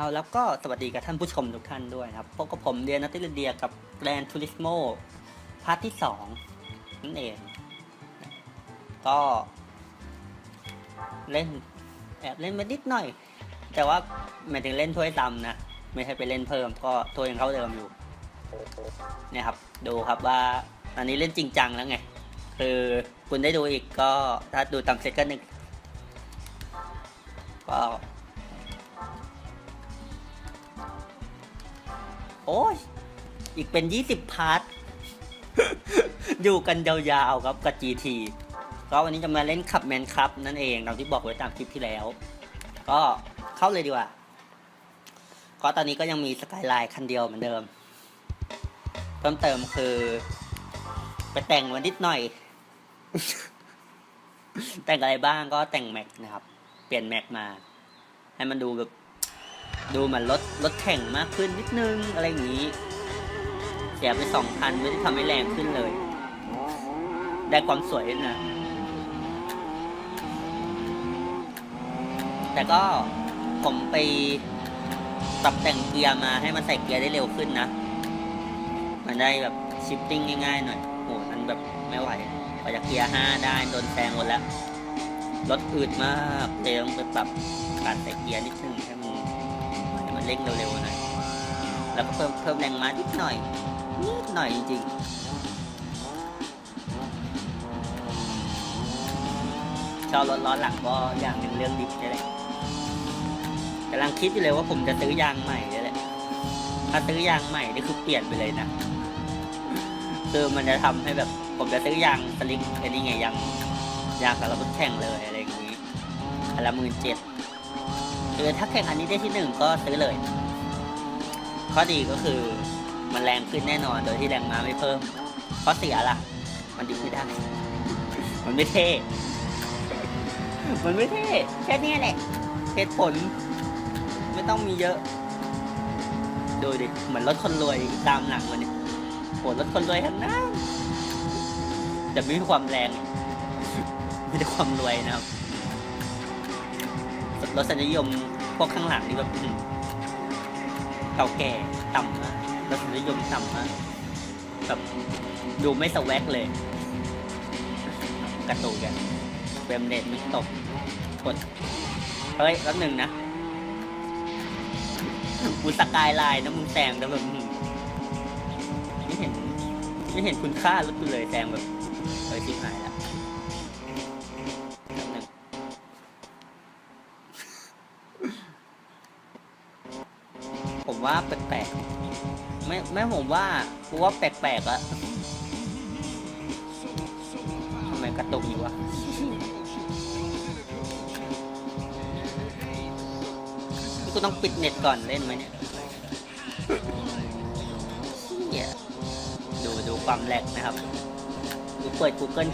เอาแล้วก็สวัสดีกับท่านผู้ชมทุกท่านด้วยนะครับพบกับผมเดียนัตติลเดียกับแกรนทูริสโมพาร์ทที่สองนั่นเอง ก็ เล่น แอบเล่นมานิดหน่อย แต่ว่าไม่ถึงเล่นถ้วยตำนะ ไม่ใช่ไปเล่นเพิ่ม ก็ถ้วยยังเท่าเดิมอยู่เนี่ยครับ ดูครับว่าตอนนี้เล่นจริงจังแล้วไง คือคุณได้ดูอีกก็ถ้าดูตามเซตก็หนึ่งก็ โอ้ยอีกเป็นยี่สิบพาร์ท อยู่กันยาวๆครับกับ GT ก็วันนี้จะมาเล่นขับแมนครับนั่นเองตามที่บอกไว้ตามคลิปที่แล้ว ก็เข้าเลยดีกว่า ก็ตอนนี้ก็ยังมีสกายไลน์คันเดียวเหมือนเดิม เพิ่มเติมคือ ไปแต่งมานิดหน่อย แต่งอะไรบ้างก็แต่งแม็กนะครับ เปลี่ยนแม็กมา ให้มันดูแบบ ดูเหมือนรถรถแข่งมากขึ้นนิดนึงอะไรอย่างนี้ เสียไปสองพันไม่ได้ทำให้แรงขึ้นเลย ได้ความสวยนะ แต่ก็ผมไปปรับแต่งเกียร์มาให้มันใส่เกียร์ได้เร็วขึ้นนะ มันได้แบบชิปปิ้งง่ายๆหน่อยโหนั้นแบบไม่ไหวพอจากเกียร์ห้าได้โดนแซงหมดแล้ว รถอืดมากเลยต้องไปปรับการใส่เกียร์นิดนึงให้มัน เร่งเร็วๆหน่อยแล้วก็เพิ่มเพิ่มแรงม้านิดหน่อยนิดหน่อยจริงๆชอบรถล้อหลังก็อย่างหนึ่งเรื่องดิบนี่แหละกำลังคิดอยู่เลยว่าผมจะซื้อยางใหม่นี่แหละถ้าซื้อยางใหม่นี่คือเปลี่ยนไปเลยนะคือมันจะทำให้แบบ ผมจะซื้อยางสลิงอ้นี่ไงยางยางสำหรับรถแข่งเลยอะไรอย่างนี้อันละหมื่นเจ็ด คือถ้าแข่งอันนี้ได้ที่หนึ่งก็ซื้อเลย ข้อดีก็คือมันแรงขึ้นแน่นอน โดยที่แรงม้าไม่เพิ่มข้อเสียล่ะ มันดิบไม่ได้ มันไม่เท่ มันไม่เท่แค่นี้แหละเหตุผล ไม่ต้องมีเยอะ ดูดิเหมือนรถคนรวยตามหลังมันเนี่ยโหรถคนรวยทั้งนั้นแต่ไม่มีความแรงมีแต่ความรวยนะครับ รถสัญนิยมพวกข้างหลังนี่แบบเก่าแก่ต่ำมากรถสัญนิยมต่ำมากแบบดูไม่สวักเลยกระตุกันเฟรมเรทมันตกกดเฮ้ยแป๊บหนึ่งนะกูสกายไลน์นะมึงแซงแล้วแบบไม่เห็นไม่เห็นคุณค่ารถกูเลยแซงแบบเฮ้ยชิบหายแล้ว ผมว่าแปลกๆไม่ไม่ผมว่ากูว่าแปลกๆอะทำไมกระตุกอยู่วะนี่กูต้องปิดเน็ตก่อนเล่นไหมเนี่ยดูดูความแลกนะครับกูเปิด Google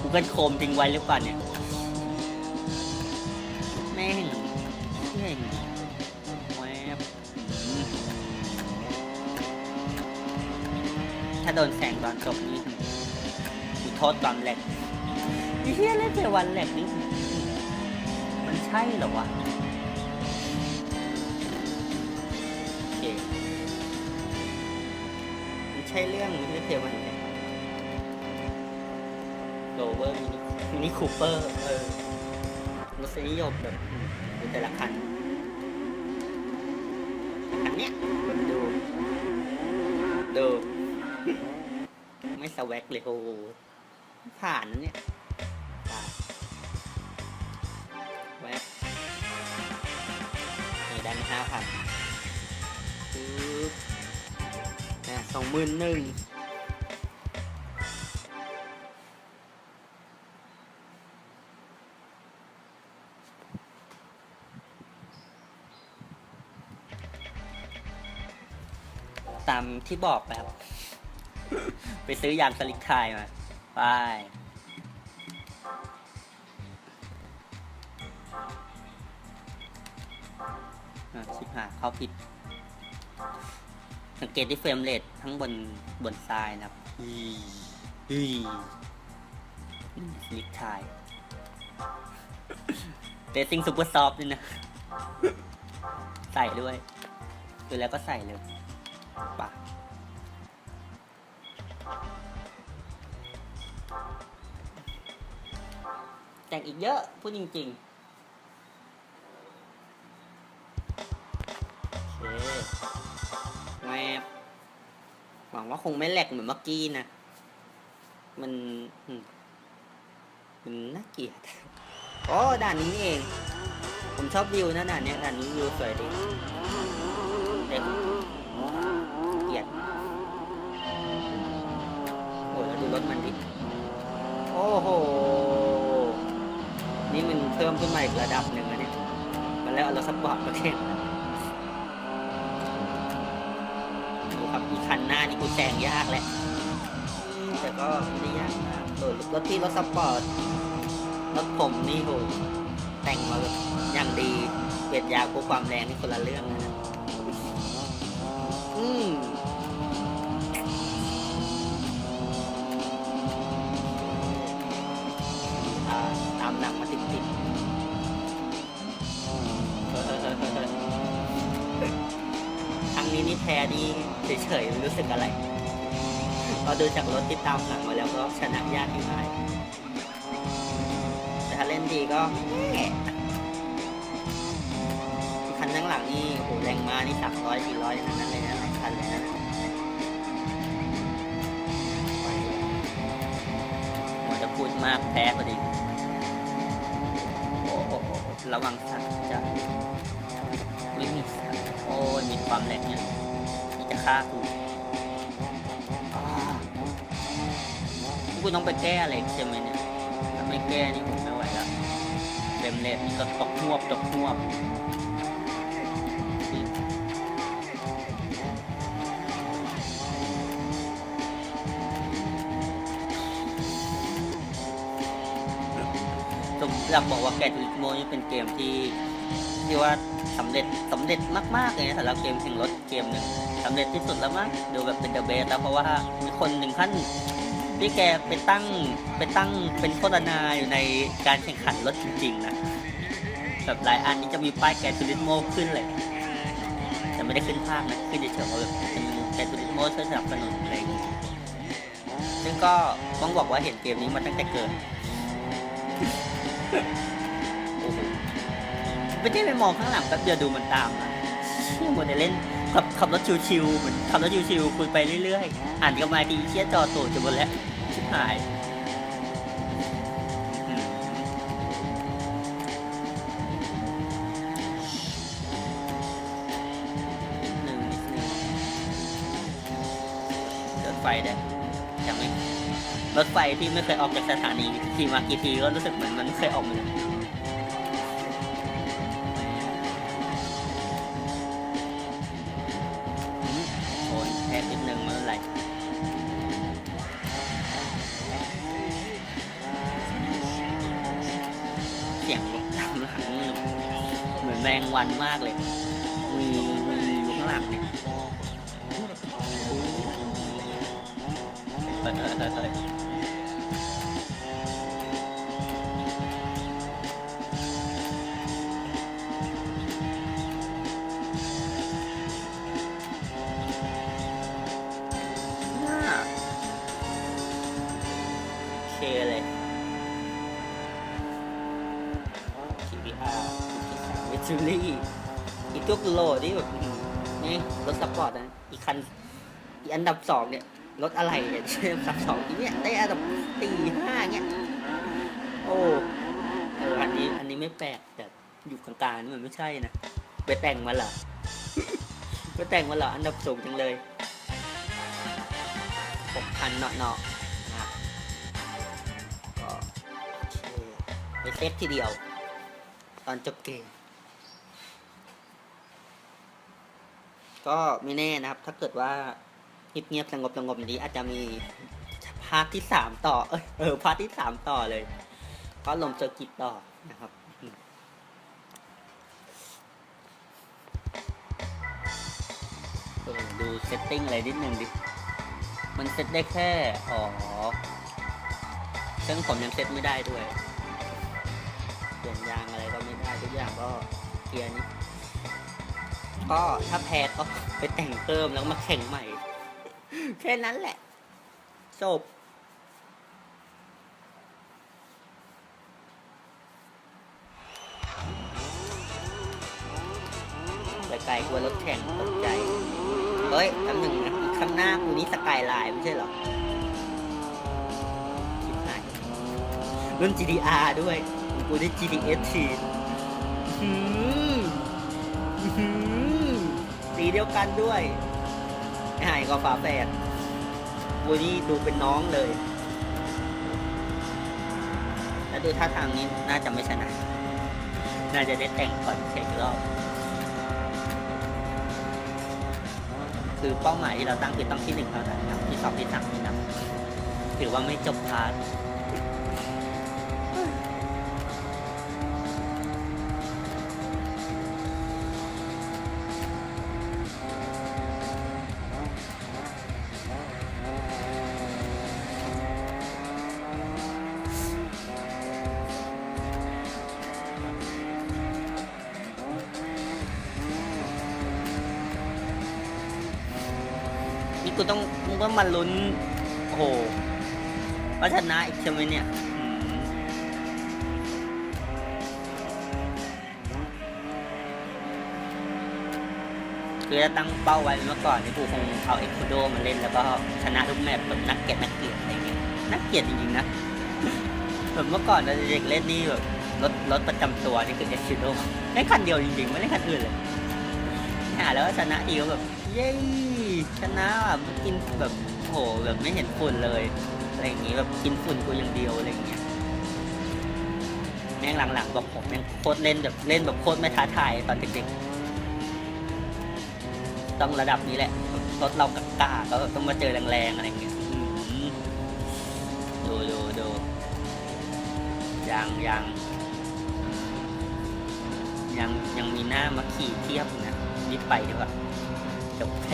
Google Chrome ทิ้งไว้หรือเปล่าเนี่ย โดนแสงตอนจบนี่กูโทษความแหลกไอ้เฮียเล่นเจวันแหลกนี่มันใช่เหรอวะโอเคมันใช่เรื่องมินิเทวันเนี่ยโรเวอร์มินิมินิคูเปอร์เออรสนิยมแบบอืมดูแต่ละคันอันเนี้ยดูดู ไม่สวักเลยโอ้โหผ่านนะเนี่ยแวกนี่ได้มาห้าพันปึ๊บนะสองหมื่นหนึ่งตามที่บอกไปครับ ไปซื้อยางสลิกไทยมา ไป ชิบหายเขาผิด สังเกตที่เฟรมเรททั้งบนบนซ้ายนะครับอีอีสลิกไทยเรซิ่งซูเปอร์ซอฟต์นี่นะ ใส่ด้วยดูแล้วก็ใส่เลยปะ แต่งอีกเยอะพูดจริงๆโอเคแวบหวังว่าคงไม่แหลกเหมือนเมื่อกี้นะ มันมันน่าเกลียดอ๋อด่านนี้เอง ผมชอบวิวนะด่านนี้ด่านนี้วิวสวยดีเด็กเกลียดโอ้แล้วดูรถมันดิโอ้โห พิ่มขึ้นมาอีกระดับหนึ่งนะเนี่ยมาแล้วเรารถสปอร์ตมาแข่งดูครับอีคันหน้านี่กูแซงยากแหละ แต่ก็ไม่ได้ยากมากเออรถที่รถสปอร์ตรถผมนี่โหแต่งมาอย่างดีเปลี่ยนยาวกความแรงนี่คนละเรื่องนะ รี่เฉยๆรู้สึกอะไรพอดูจากรถที่ตามหลังมาแล้วก็ชนะยากที่ไหนแต่ถ้าเล่นดีก็แหม่คันข้างหลังนี่โอ้โหแรงมานี่สักร้อยสี่ร้อยนั้นเลยนะหลายคันเลยนะมันจะพูดมากแพ้พอดีโอ้โหระวังสัตว์จะไม่มีสัตว์โอ้ยมีความแรงเนี่ย จะฆ่ากูกูต้องไปแก้อะไรใช่ไหมเนี่ยถ้าไม่แก้นี่ผมไม่ไหวแล้วเต็มเลนนี่ก็ตกหวบตกหวบอยากบอกว่าแกทูริโมนี่เป็นเกมที่ที่ว่า สำเร็จสำเร็จมากๆเลยนะสำหรับเกมแข่งรถเกมหนึ่งสำเร็จที่สุดแล้วมั้งดูแบบเป็นเดอะเบสแล้วเพราะว่ามีคนหนึ่งขั้นที่แกไปตั้งไปตั้งเป็นโฆษณาอยู่ในการแข่งขันรถจริงๆนะแบบหลายอันนี้จะมีป้ายแกทูริสโมขึ้นเลยแต่ไม่ได้ขึ้นภาคนะขึ้นเฉยๆว่าแบบเป็นแกทูริสโมช่วยสนับสนุนอะไรอย่างเงี้ยซึ่งก็ต้องบอกว่าเห็นเกมนี้มาตั้งแต่เกิด ไม่ได้ไปมองข้างหลังแป๊บเดียวดูมันตามอะเชี่ยโมเดลเล่นขับขับรถชิวๆเหมือนขับรถชิวๆคุยไปเรื่อยๆอ่านกันมาทีเชี่ยจอตูดจะหมดแล้วชิบหายอืมนิดนึงนิดนึงรถไฟเด้ยังไม่รถไฟที่ไม่เคยออกจากสถานีขี่มากี่ทีก็รู้สึกเหมือนมันไม่เคยออกมาเลย นิดนึงมันไหลเสียงรถตามหลังเหมือนแมงวันมากเลยูรี่อีกตัวโลที่แบบนี่รถสปอร์ตนะอีคันอีอันดับสองเนี่ยรถอะไรเนี่ยเชื่อมสับสองอีเนี่ยได้อันดับสี่ห้าเนี่ยโอ้เอออันนี้อันนี้ไม่แปลกแต่อยู่กลางๆนี่มันไม่ใช่นะไปแต่งมาเหรอไปแต่งมาเหรออันดับสูงจังเลยหกพันเนาะเนาะๆนะก็โอเคไปเซฟทีเดียว ตอนจบเกม ก็ไม่แน่นะครับ ถ้าเกิดว่าเงียบๆสงบสงบๆดีอาจจะมีพาร์ทที่สามต่อ เอยเออพาร์ทที่สามต่อเลยก็ลงเจอร์กิจต่อนะครับดูเซตติ้งอะไรนิดนึงดิ มันเซตได้แค่ อ๋อ ซึ่งผมยังเซตไม่ได้ด้วยเปลี่ยนยางอะไรก็ไม่ได้ทุกอย่างก็เกียร์นี้ ก็ถ้าแพ้ก็ไปแต่งเพิ่มแล้วมาแข่งใหม่ แค่นั้นแหละ จบไกลกลัวรถแข่งตกใจ เฮ้ยคำหนึ่งนะข้างหน้ากูนี่สกายไลน์ไม่ใช่หรอชิบหายรุ่น GDR ด้วย กูได้ GTS ที เดียวกันด้วยไม่หายก็ฝาแฝดกูนี่ดูเป็นน้องเลย แล้วดูท่าทางนี้น่าจะไม่ชนะ น่าจะได้แต่งก่อนแข่งอีกรอบ คือเป้าหมายที่เราตั้งคือต้องที่หนึ่งเท่านั้นครับที่สองที่สามนี่นะถือว่าไม่จบพาร์ท นี่กูต้องมึงก็มาลุ้นโอ้โหว่าชนะอีกใช่ไหมเนี่ยคือถ้าตั้งเป้าไว้เมื่อก่อนนี่กูคงเอาเอ็กโคโดมาเล่นแล้วก็ชนะทุกแมตช์แบบนักเก็ตนักเกียรติอะไรเงี้ยนักเกียรติจริงๆนะแบบเมื่อก่อนเราเด็กเล่นนี่แบบรถรถประจำตัวนี่คือเอ็กโคโดเล่นคันเดียวจริงๆไม่เล่นคันอื่นเลยหาแล้วชนะทีก็แบบ เย้ชนะแบบกินแบบโหแบบไม่เห็นฝุ่นเลยอะไรอย่างงี้แบบกินฝุ่นกูอย่างเดียวอะไรอย่างเงี้ยแม่งหลังๆบอกผมแม่งโคตรเล่นแบบเล่นแบบโคตรไม่ท้าทายตอนเด็กๆต้องระดับนี้แหละรถเรากล้าก็ต้องมาเจอแรงๆอะไรอย่างเงี้ยดูดูดูยังยังยังยังมีหน้ามาขี่เทียบนะรีบไปดีกว่า จบแพ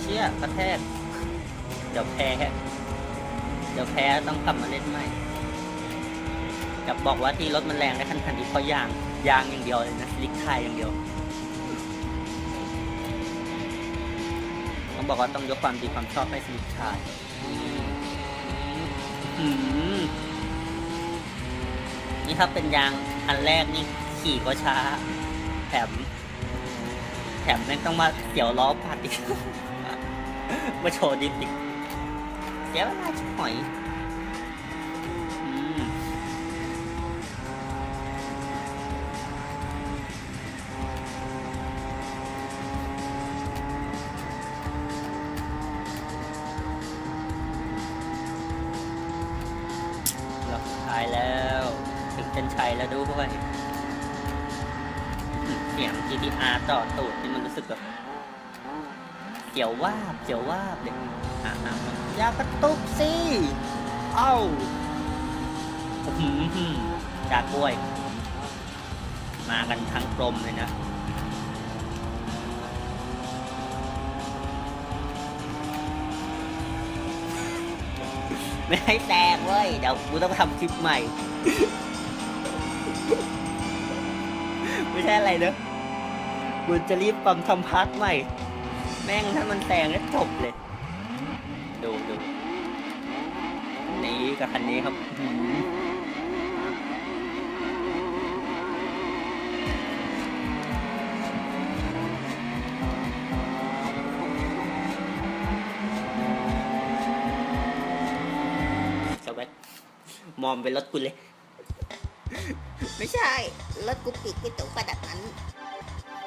เชี่ยกระแทกเดี๋ยวแพ้ เดี๋ยวแพ้ต้องกลับมาเล่นใหม่อยากบอกว่าที่รถมันแรงได้คันคันนี้เพราะยาง ยางอย่างเดียวเลยนะลิกไทยอย่างเดียว ต้องบอกว่าต้องยกความดีความชอบให้สลิกไทยอืมนี่ครับเป็นยางอันแรกนี่ขี่ก็ช้า แถม แถมแม่งต้องมาเกี่ยวล้อพัดอีกมาโชว์ดิฟอีกเสียเวลาชิบหอย เส้นชัยแล้วด้วยเสียง GTR ต่อตูดนี่มันรู้สึกแบบเกี่ยววาบเกี่ยววาบเลยอะอะอย่ากระตุกสิ เอ้าอื้อหือจากกล้วย มากันทั้งกลมเลยนะไม่ให้แตกเว้ย เดี๋ยวกูต้องทำคลิปใหม่ ใช่อะไรเนอะกูจะรีบปั๊มทำพาร์ทใหม่ แม่งถ้ามันแตงแล้วจบเลย ดูดูนี่กับคันนี้ครับมอมเป็นรถกูเลย ไม่ใช่รถกูปิดไม่ตรงประดับนั้น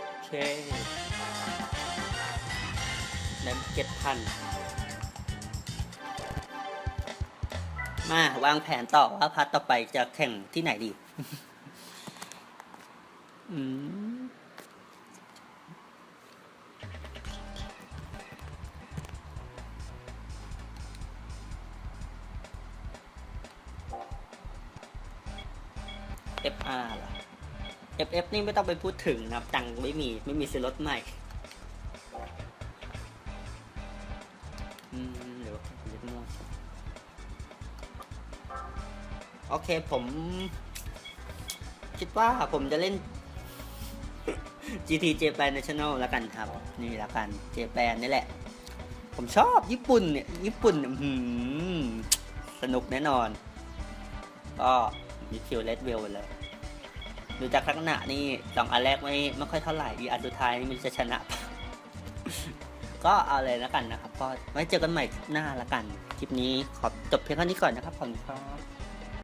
โอเคนั้นเจ็ดพันมาวางแผนต่อว่าพัทต่อไปจะแข่งที่ไหนดี อืม อ่า FF นี่ไม่ต้องไปพูดถึงนะครับ ตังไม่มีไม่มีซื้อรถใหม่โอเคผม คิดว่าผมจะเล่น GT Japan National ละกันครับ นี่ละกัน Japan นี่แหละ ผมชอบญี่ปุ่นเนี่ย ญี่ปุ่นสนุกแน่นอน ก็มีคิวเลดเวลเลย ดูจากลักษณะนี่สองอันแรกไม่ไม่ค่อยเท่าไหร่ดีอันสุดท้ายนี่มันจะชนะ ก็เอาเลยแล้วกันนะครับ ก็ไว้เจอกันใหม่หน้าละกัน คลิปนี้ขอจบเพียงเท่านี้ก่อนนะครับขอบคุณครับ